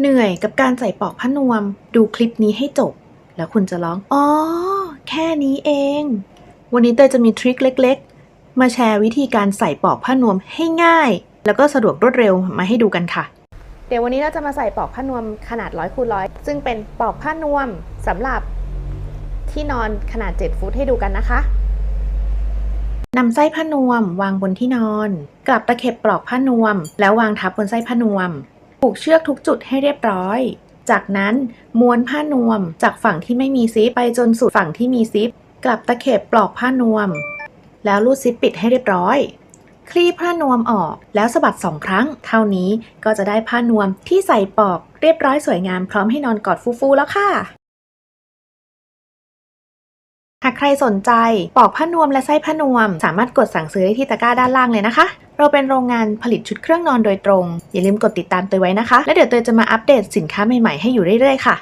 เหนื่อยกับการใส่ปลอกผ้านวม ดูคลิปนี้ให้จบ แล้วคุณจะร้อง อ๋อ แค่นี้เอง วันนี้เตยจะมีทริคเล็ก ๆ มาแชร์วิธีการใส่ปลอกผ้านวมให้ง่าย แล้วก็สะดวกรวดเร็วมาให้ดูกันค่ะ เดี๋ยววันนี้เราจะมาใส่ปลอกผ้านวมขนาดร้อยคูณร้อยซึ่งเป็นปลอกผ้านวมสำหรับที่นอนขนาด 7 ฟุตให้ดูกันนะคะนำไส้ผ้านวมวางบนที่นอน กลับตะเข็บปลอกผ้านวม แล้ววางทับบนไส้ผ้านวม ผูกเชือกทุกจุดให้เรียบร้อย จากนั้นม้วนผ้านวมจากฝั่งที่ไม่มีซิปไปจนสุดฝั่งที่มีซิป กลับตะเข็บปลอกผ้านวม แล้วรูดซิปปิดให้เรียบร้อย คลี่ผ้านวมออกแล้วสะบัดสองครั้ง เท่านี้ก็จะได้ผ้านวมที่ใส่ปลอกเรียบร้อยสวยงามพร้อมให้นอนกอดฟูๆแล้วค่ะ หากใครสนใจปอกผ้านวมและไส้ผ้านวม สามารถกดสั่งซื้อได้ที่ตะกร้าด้านล่างเลยนะคะ เราเป็นโรงงานผลิตชุดเครื่องนอนโดยตรง อย่าลืมกดติดตามเตยไว้นะคะ และเดี๋ยวเตยจะมาอัปเดตสินค้าใหม่ๆให้อยู่เรื่อยๆค่ะ